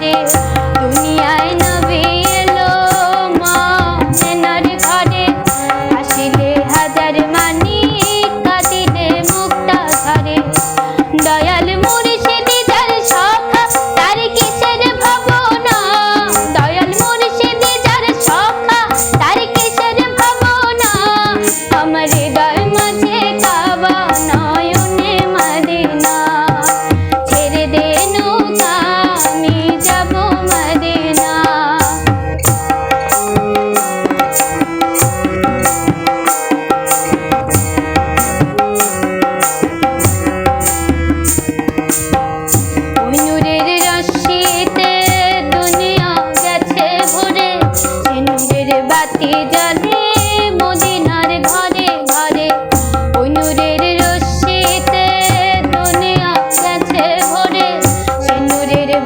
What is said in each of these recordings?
i Yeah.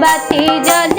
বাতি জল